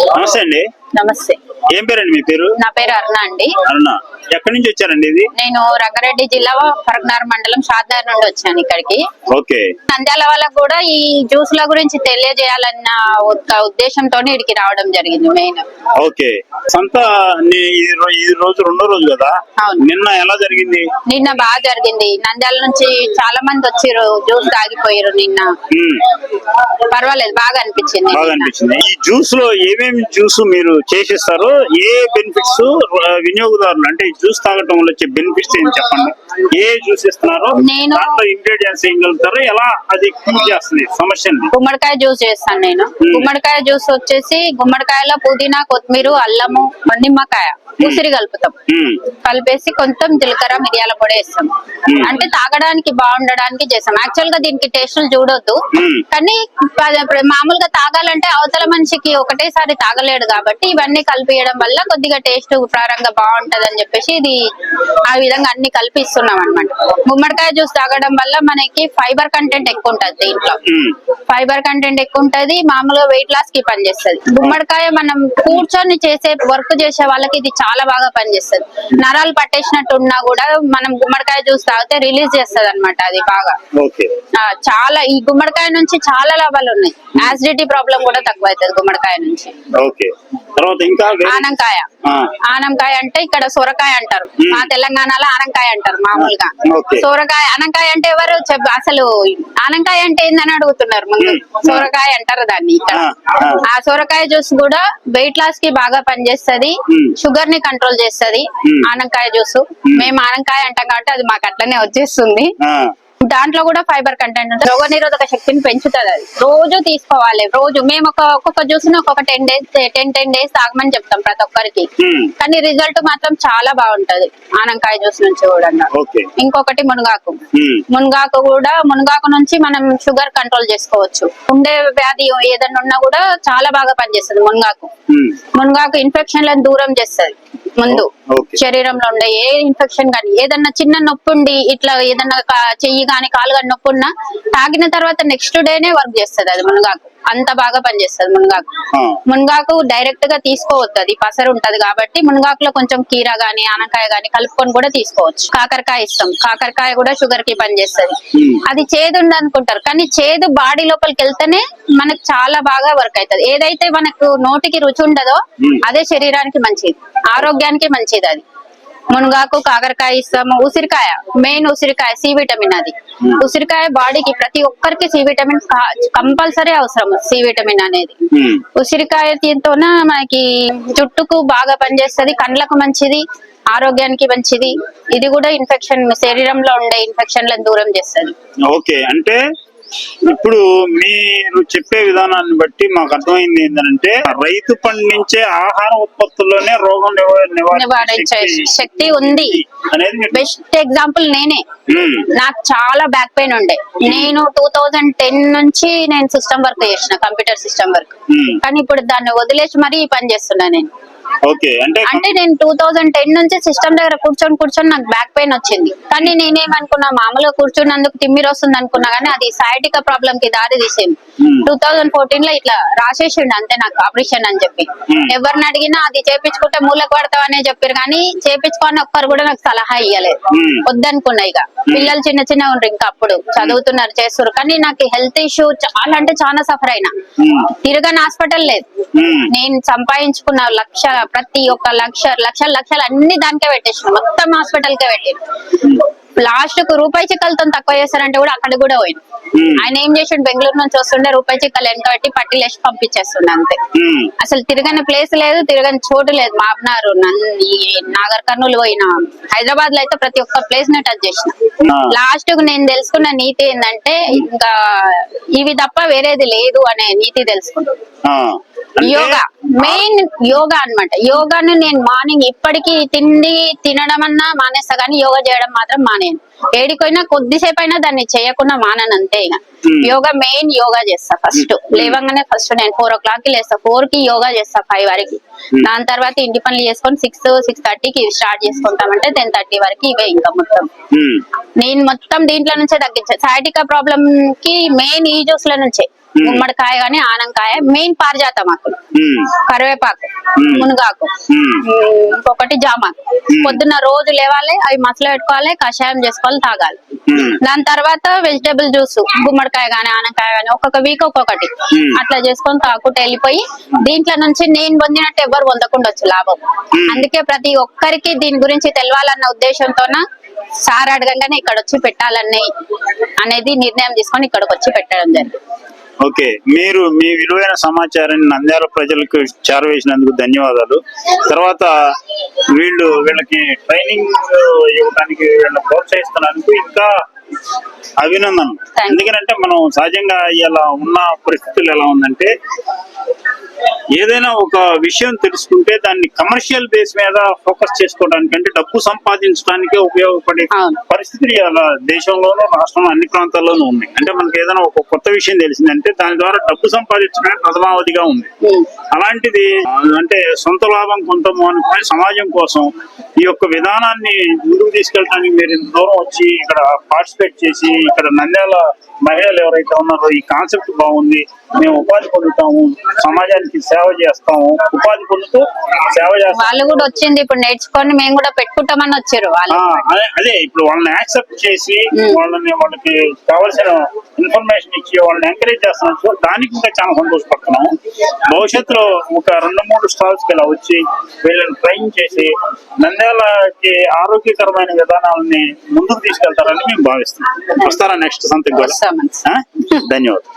నమస్తే అండి. నమస్తే. ఏం పేరండి మీ పేరు? నా పేరు అరుణ అండి. అరుణ. ఎక్కడి నుంచి వచ్చారండి ఇది? నేను రంగారెడ్డి జిల్లా ఫరగ్నార్ మండలం షాద్దార్ నుండి వచ్చాను ఇక్కడికి. ఓకే. నంద్యాల వాళ్ళకు కూడా ఈ జ్యూస్ ల గురించి తెలియజేయాలన్న ఉద్దేశంతో ఇక్కడికి రావడం జరిగింది మెయిన్. ఓకే. సంత ఈ రోజు రెండో రోజు కదా. నిన్న ఎలా జరిగింది? నిన్న బాగా జరిగింది. నంద్యాల నుంచి చాలా మంది వచ్చిర్రు జ్యూస్ తాగిపోయారు నిన్న. పర్వాలేదు బాగా అనిపించింది. బాగా. అనిపించింది. ఈ జ్యూస్లో ఏమేమి జ్యూస్ మీరు చేసిస్తారు ఏ బెనిఫిట్స్ వినియోగదారులు అంటే జ్యూస్ తాగటం వల్ల వచ్చే బెనిఫిట్స్ ఏం చెప్పండి? ఏ జ్యూస్ ఇస్తున్నారు నేను- దాంట్లో ఇంగ్రీడియంట్స్ ఏం కలుపుతారు? ఎలా అది క్యూర్ చేస్తుంది? సమస్యని. గుమ్మడికాయ జ్యూస్ చేస్తాను నేను. గుమ్మడికాయ జ్యూస్ వచ్చేసి గుమ్మడికాయలో పుదీనా కొత్తిమీర అల్లము నిమ్మకాయ ఉసిరి కలుపుతాం. కలిపేసి కొంచెం జీలకర్ర మిరియాల పొడి వేస్తాం. అంటే తాగడానికి బాగుండడానికి చేస్తాం. యాక్చువల్గా దీనికి టేస్టులు చూడొద్దు. కానీ మామూలుగా తాగాలంటే అవతల మనిషికి ఒకటేసారి తాగలేడు కాబట్టి ఇవన్నీ కలిపియడం వల్ల కొద్దిగా టేస్ట్ ప్రారంగా బాగుంటది అని చెప్పేసి ఇది ఆ విధంగా అన్ని కలిపిస్తున్నాం అనమాట గుమ్మడికాయ జ్యూస్ తాగడం వల్ల మనకి ఫైబర్ కంటెంట్ ఎక్కువ ఉంటది దీంట్లో. ఫైబర్ కంటెంట్ ఎక్కువ ఉంటది మామూలుగా వెయిట్ లాస్కి పనిచేస్తుంది. గుమ్మడికాయ మనం కూర్చొని చేసే వర్క్ చేసే వాళ్ళకి ఇది చాలా బాగా పనిచేస్తుంది. నరాలు పట్టేసినట్టు ఉన్నా కూడా మనం గుమ్మడికాయ జ్యూస్ తాగితే రిలీజ్ చేస్తుంది అనమాట అది బాగా. చాలా ఈ గుమ్మడికాయ నుంచి చాలా లాభాలు ఉన్నాయి. యాసిడిటీ ప్రాబ్లం కూడా తక్కువ అవుతుంది గుమ్మడికాయ నుంచి. ఆనంకాయ. ఆనంకాయ అంటే ఇక్కడ సొరకాయ అంటారు. మా తెలంగాణలో ఆనంకాయ అంటారు మామూలుగా. సొరకాయ ఆనంకాయ అంటే ఎవరు అసలు ఆనంకాయ అంటే ఏందని అడుగుతున్నారు ముందు. సొరకాయ అంటారు దాన్ని ఇక్కడ. ఆ, సొరకాయ జ్యూస్ కూడా వెయిట్ లాస్కి బాగా పనిచేస్తది. షుగర్ని కంట్రోల్ చేస్తది. మ్మ్. ఆనంకాయ జ్యూస్. మేము. ఆనంకాయ అంటాం కాబట్టి అది మాకు అట్లనే వచ్చేస్తుంది. దాంట్లో కూడా ఫైబర్ కంటెంట్ ఉంటుంది. రోగ నిరోధక శక్తిని పెంచుతుంది అది. రోజు తీసుకోవాలి రోజు. మేము ఒక ఒక్కొక్క జ్యూస్ని ఒక్కొక్క ten days ten ten days తాగమని చెప్తాం ప్రతి ఒక్కరికి. కానీ రిజల్ట్ మాత్రం చాలా బాగుంటది ఆనంకాయ జ్యూస్ నుంచి కూడా. ఇంకొకటి మునగాకు. మునగాకు కూడా మునగాకు నుంచి మనం షుగర్ కంట్రోల్ చేసుకోవచ్చు. ఉండే వ్యాధి ఏదైనా ఉన్నా కూడా చాలా బాగా పనిచేస్తుంది మునగాకు. మునగాకు ఇన్ఫెక్షన్లను దూరం చేస్తుంది ముందు. శరీరంలో ఉండే ఏ ఇన్ఫెక్షన్ కానీ ఏదన్నా చిన్న నొప్పి ఉండి ఇట్లా ఏదన్నా కా- చెయ్యి కానీ కాలు కానీ నొప్పి ఉన్నా తాగిన తర్వాత నెక్స్ట్ డేనే వర్క్ చేస్తుంది అది మునగాకు. అంత బాగా పనిచేస్తుంది మునగాకు. మునగాకు డైరెక్ట్గా తీసుకోవద్దు అది పసరు ఉంటది కాబట్టి మునగాకులో కొంచెం కీర గాని ఆనకాయ గాని కలుపుకొని కూడా తీసుకోవచ్చు. కాకరకాయ ఇస్తాం కాకరకాయ కూడా షుగర్కి పనిచేస్తుంది. అది చేదు అనుకుంటారు కానీ చేదు బాడీ లోపలికి వెళ్తేనే మనకు చాలా బాగా వర్క్ అవుతుంది ఏదైతే మనకు నోటికి రుచి ఉండదో. అదే శరీరానికి మంచిది ఆరోగ్యానికి మంచిది అది. మునగాకు కాకరకాయ ఇస్తాము. ఉసిరికాయ మెయిన్ ఉసిరికాయ సి విటమిన్ అది. ఉసిరికాయ బాడీకి ప్రతి ఒక్కరికి సి విటమిన్ కంపల్సరీ అవసరం సి విటమిన్ అనేది. ఉమ్, ఉసిరికాయ తింటూన మనకి జుట్టుకు బాగా పనిచేస్తది కండ్లకు మంచిది ఆరోగ్యానికి మంచిది. ఇది కూడా ఇన్ఫెక్షన్ శరీరంలో ఉండే ఇన్ఫెక్షన్లను దూరం చేస్తది. ఓకే. అంటే ఇప్పుడు మీరు చెప్పే విధానాన్ని బట్టి మాకు అర్థమైంది ఏంటంటే రైతు పండించే ఆహార ఉత్పత్తుల్లోనే రోగం నివారించే శక్తి ఉంది. బెస్ట్ ఎగ్జాంపుల్ నేనే. నాకు చాలా బ్యాక్ పెయిన్ ఉండే. నేను టూ థౌజండ్ టెన్ నుంచి నేను సిస్టమ్ వర్క్ చేసిన కంప్యూటర్ సిస్టమ్ వర్క్ కానీ ఇప్పుడు దాన్ని వదిలేసి మరీ ఈ పని చేస్తున్నా నేను. అంటే అంటే నేను టూ థౌజండ్ టెన్ నుంచి సిస్టమ్ దగ్గర కూర్చొని కూర్చొని నాకు బ్యాక్ పెయిన్ వచ్చింది. కానీ నేనేమనుకున్నా మామూలుగా కూర్చున్నందుకు తిమ్మిరి వస్తుంది అనుకున్నా కానీ అది సైటిక ప్రాబ్లం కి దారి తీసింది. టూ థౌజండ్ ఫోర్టీన్లో ఇట్లా రాసేసిండు అంతే నాకు ఆపరేషన్ అని చెప్పి. ఎవరిని అడిగినా అది చేపించుకుంటే మూలకు పడతావు అనే చెప్పారు కానీ చేపించుకొని ఒక్కరు కూడా నాకు సలహా ఇయ్యలేదు. Hmm. వద్దనుకున్నా ఇక. పిల్లలు చిన్న చిన్న ఉండ్రు ఇంకా అప్పుడు చదువుతున్నారు చేస్తారు కానీ నాకు హెల్త్ ఇష్యూ చాలా అంటే చాలా సఫర్ అయినా. తిరగని హాస్పిటల్ లేదు. నేను సంపాదించుకున్న లక్ష ప్రతి ఒక్క లక్ష లక్షల లక్షలు అన్ని దానికే పెట్టేసిన. మొత్తం హాస్పిటల్ కే పెట్టిన లాస్ట్కు రూపాయి చిక్కలతో తక్కువ చేస్తారంటే కూడా అక్కడ కూడా పోయింది. ఉమ్, ఆయన ఏం చేసిండు బెంగళూరు నుంచి వస్తుండే రూపాయి చిక్కలు వెనక పెట్టి పట్టీలు వేసి పంపించేస్తుండే అంతే. అసలు తిరగని ప్లేస్ లేదు తిరగని చోటు లేదు. మాబ్నారు నాగర్ కర్నూలు పోయిన హైదరాబాద్లో అయితే ప్రతి ఒక్క ప్లేస్ని టచ్ చేసిన. లాస్ట్కు నేను తెలుసుకున్న నీతి ఏంటంటే ఇంకా ఇవి తప్ప వేరేది లేదు అనే నీతి తెలుసుకున్నా ఆ, అంటే- యోగా మెయిన్ యోగా అన్నమాట. యోగాను నేను మార్నింగ్ ఇప్పటికీ తిండి తినడం అన్నా మానేస్తా కానీ యోగా చేయడం మాత్రం మానేను ఏడిపోయినా కొద్దిసేపు అయినా దాన్ని చేయకుండా మానను అంతే ఇక. Hmm. యోగా మెయిన్ యోగా చేస్తా ఫస్ట్ లేవంగానే ఫస్ట్ నేను ఫోర్ ఓ క్లాక్కి లేస్తా. ఫోర్కి యోగా చేస్తా ఫైవ్ వరకు. దాని తర్వాత ఇంటి పనులు చేసుకొని సిక్స్ సిక్స్ థర్టీకి స్టార్ట్ చేసుకుంటామంటే టెన్ థర్టీ వరకు ఇవే ఇంకా మొత్తం. నేను మొత్తం దీంట్లో నుంచే తగ్గించా. సైటికా ప్రాబ్లం కి మెయిన్ ఈ జ్యూస్లో నుంచే. Hmm. గుమ్మడికాయ గాని ఆనంకాయ మెయిన్ పారిజాతం ఆకులు ఉమ్, కరివేపాకు. మునగాకు. ఇంకొకటి జామాకు పొద్దున్న రోజు లేవాలి అవి మసలు పెట్టుకోవాలి కషాయం చేసుకోవాలి తాగాలి. దాని తర్వాత వెజిటేబుల్ జ్యూస్ గుమ్మడికాయ గానీ ఆనకాయ గానీ ఒక్కొక్క వీక్ ఒక్కొక్కటి. అట్లా చేసుకొని తాగుకుంటూ వెళ్ళిపోయి దీంట్లో నుంచి నేను పొందినట్టు ఎవరు పొందకుండొచ్చు లాభం. Hmm. అందుకే ప్రతి ఒక్కరికి దీని గురించి తెలవాలన్న ఉద్దేశంతోన సార్ అడగంగానే ఇక్కడ వచ్చి పెట్టాలని అనేది నిర్ణయం తీసుకొని ఇక్కడికి వచ్చి పెట్టడం జరిగింది. ఓకే. మీరు మీ విలువైన సమాచారాన్ని నంద్యాల ప్రజలకు చేరవేసినందుకు ధన్యవాదాలు. తర్వాత వీళ్ళు వీళ్ళకి ట్రైనింగ్ ఇవ్వడానికి వీళ్ళని ప్రోత్సహిస్తున్నందుకు ఇంకా అభినందనలు. ఎందుకంటే మనం సహజంగా ఇలా ఉన్న పరిస్థితులు ఎలా ఉందంటే ఏదైనా ఒక విషయం తెలుసుకుంటే దాన్ని కమర్షియల్ బేస్ మీద ఫోకస్ చేసుకోవడానికి అంటే డబ్బు సంపాదించడానికి ఉపయోగపడే అవును. పరిస్థితులు అలా దేశంలోనూ రాష్ట్రంలో అన్ని ప్రాంతాల్లోనూ ఉన్నాయి అంటే మనకి ఏదైనా ఒక కొత్త విషయం తెలిసిందంటే దాని ద్వారా డబ్బు సంపాదించడానికి ప్రథమావధిగా ఉంది. అలాంటిది అంటే సొంత లాభం కొంతము అనుకుని సమాజం కోసం ఈ యొక్క విధానాన్ని ముందుకు తీసుకెళ్ళడానికి మీరు దూరం వచ్చి ఇక్కడ పార్టిసిపేట్ చేసి ఇక్కడ నంద్యాల మహిళలు ఎవరైతే ఉన్నారో ఈ కాన్సెప్ట్ బాగుంది. మేము ఉపాధి పొందుతాము. సమాజానికి సేవ చేస్తాము. ఉపాధి పొందుతూ సేవ చేస్తాము. వాళ్ళు కూడా వచ్చింది ఇప్పుడు నేర్చుకొని మేము కూడా పెట్టుకుంటామని వచ్చారు వాళ్ళు. అదే అదే ఇప్పుడు వాళ్ళని యాక్సెప్ట్ చేసి. వాళ్ళని వాళ్ళకి కావాల్సిన ఇన్ఫర్మేషన్ ఇచ్చి వాళ్ళని ఎంకరేజ్ చేస్తున్నాం. దానికి ఇంకా చాలా సంతోషపడుతున్నాము భవిష్యత్తులో ఒక రెండు మూడు స్టాల్స్కి ఇలా వచ్చి వీళ్ళని ట్రైన్ చేసి నంద్యాలకి ఆరోగ్యకరమైన విధానాలని ముందుకు తీసుకెళ్తారని మేము భావిస్తున్నాం. వస్తారా నెక్స్ట్ ఆ? ధన్యవాదాలు.